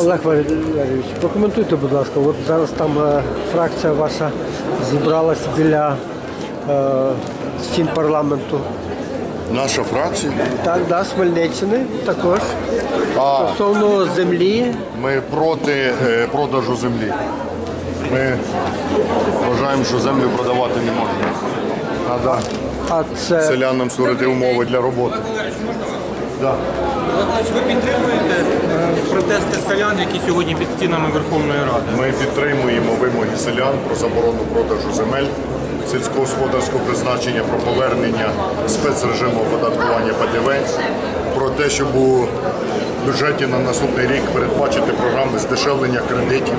Олег Валерійович, прокоментуйте, будь ласка, от зараз там е, фракція ваша зібралась біля е, стін парламенту. наша фракція. Так, да, з Хмельниччини також. А Стосовно землі, ми проти е, продажу землі. Ми вважаємо, що землю продавати не можна. Треба а це селянам створити умови для роботи. Да. Ви підтримуєте е, протести селян, які сьогодні під стінами Верховної Ради? Ми підтримуємо вимоги селян про заборону продажу земель сільськогосподарського призначення, про повернення спецрежиму оподаткування ПДВ, про те, щоб у бюджеті на наступний рік передбачити програми здешевлення кредитів,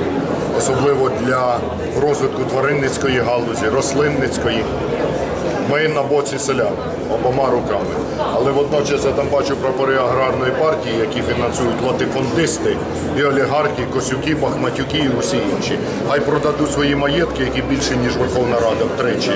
особливо для розвитку тваринницької галузі, рослинницької. Ми на боці селян обома руками. Але водночас я там бачу прапори аграрної партії, які фінансують латифондисти і олігархи, косюки, бахматюки і усі інші. Хай продадуть свої маєтки, які більші, ніж Верховна Рада втричі.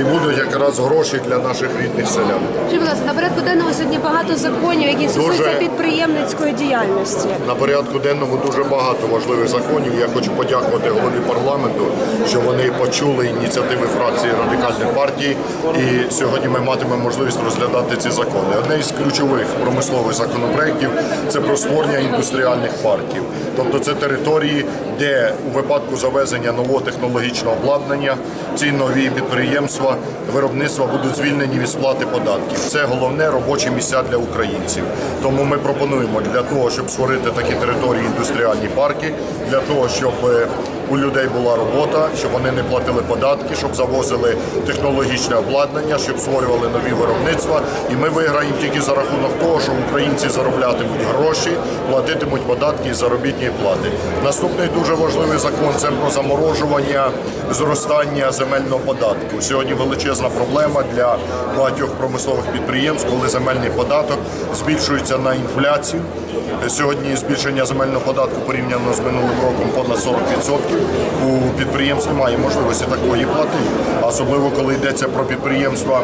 І будуть якраз гроші для наших рідних селян. Будь ласка, на порядку денного сьогодні багато законів, які стосуються Дуже. підприємницької діяльності. На порядку денному дуже багато важливих законів. Я хочу подякувати голові парламенту, що вони почули ініціативи фракції радикальної партії, і сьогодні ми матимемо можливість розглядати ці закони. Одне із ключових промислових законопроєктів це про створення індустріальних парків, тобто це території, де у випадку завезення нового технологічного обладнання ці нові підприємства виробництва будуть звільнені від сплати податків. Це головне робочі місця для українців. Тому ми пропонуємо для того, щоб створити такі території індустріальні парки, для того, щоб е, у людей була робота, щоб вони не платили податки, щоб завозили технологічне обладнання, щоб створювали нові виробництва. І ми виграємо тільки за рахунок того, що українці зароблятимуть гроші, платитимуть податки і заробітні плати. Наступний дуже важливий закон це про заморожування зростання земельного податку. Сьогодні величезна проблема для багатьох промислових підприємств, коли земельний податок збільшується на інфляцію. Сьогодні збільшення земельного податку порівняно з минулим роком понад 40%. У підприємств немає можливості такої плати, особливо коли йдеться про підприємства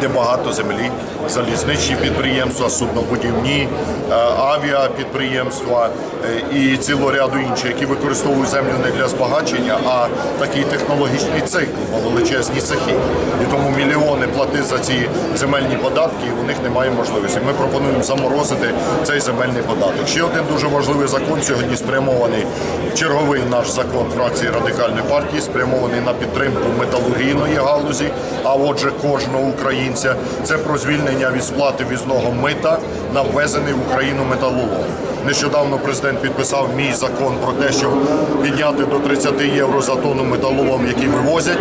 де багато землі, залізничні підприємства, суднобудівні, е, авіапідприємства е, і цілого ряду інших, які використовують землю не для збагачення, а такий технологічний цикл, величезні цехи. І тому мільйони плати за ці земельні податки, і у них немає можливості. Ми пропонуємо заморозити цей земельний податок. Ще один дуже важливий закон сьогодні спрямований. Черговий наш закон фракції радикальної партії спрямований на підтримку металургійної галузі, а отже, кожного українця. Це про звільнення від сплати візного мита на ввезений в Україну металолом. Нещодавно президент підписав мій закон про те, щоб підняти до 30 євро за тонну металолом, який вивозять,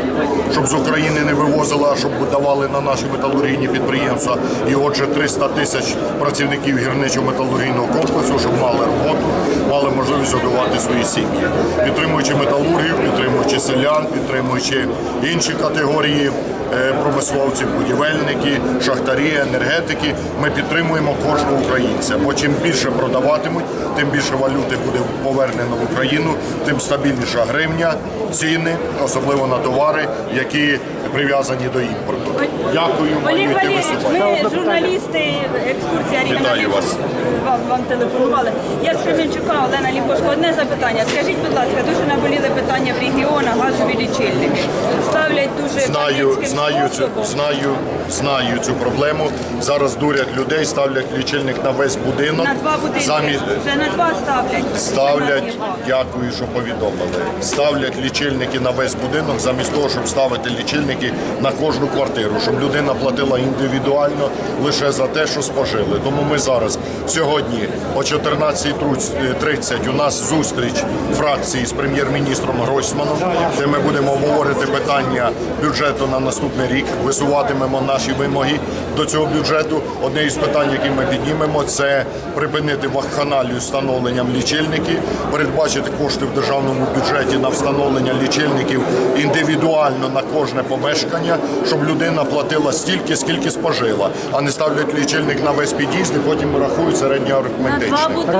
щоб з України не вивозили, а щоб давали на наші металургійні підприємства. І отже, 300 тисяч працівників гірничо-металургійного комплексу, щоб мали роботу, мали можливість годувати свої сім'ї, підтримуючи металургів, підтримуючи селян, підтримуючи інші категорії е, промисловців, будівельники, шахтарі, енергетики. Ми підтримуємо кожного українця. Бо чим більше продаватимуть, тим більше валюти буде повернено в Україну, тим стабільніша гривня, ціни, особливо на товари, які прив'язані до імпорту. Дякую, Олег Валерійович, ми журналісти екскурсії Аріна Вітаю вас. Вам, вам телефонували. Я з Кременчука, Олена Ліпошко. Одне запитання. Скажіть, будь ласка, дуже наболіли питання в регіонах газові лічильники. Ставлять дуже Знаю, знаю цю, знаю, знаю цю проблему. Зараз дурять людей, ставлять лічильник на весь будинок. На два будинки. Замість Вже на два ставлять. ставлять, дякую, що повідомили. Ставлять лічильники на весь будинок, замість того, щоб ставити лічильники на кожну квартиру, щоб людина платила індивідуально лише за те, що спожили. Тому ми зараз сьогодні о 14.30 у нас зустріч фракції з прем'єр-міністром Гройсманом, де ми будемо обговорити питання бюджету на наступний рік, висуватимемо наші вимоги до цього бюджету. Одне із питань, які ми піднімемо, це припинити вакханалію встановленням лічильників, передбачити кошти в державному бюджеті на встановлення лічильників індивідуально на кожне помешкання, щоб людина платила стільки, скільки спожила, а не ставлять лічильник на весь під'їзд і потім рахують середньоарифметичний.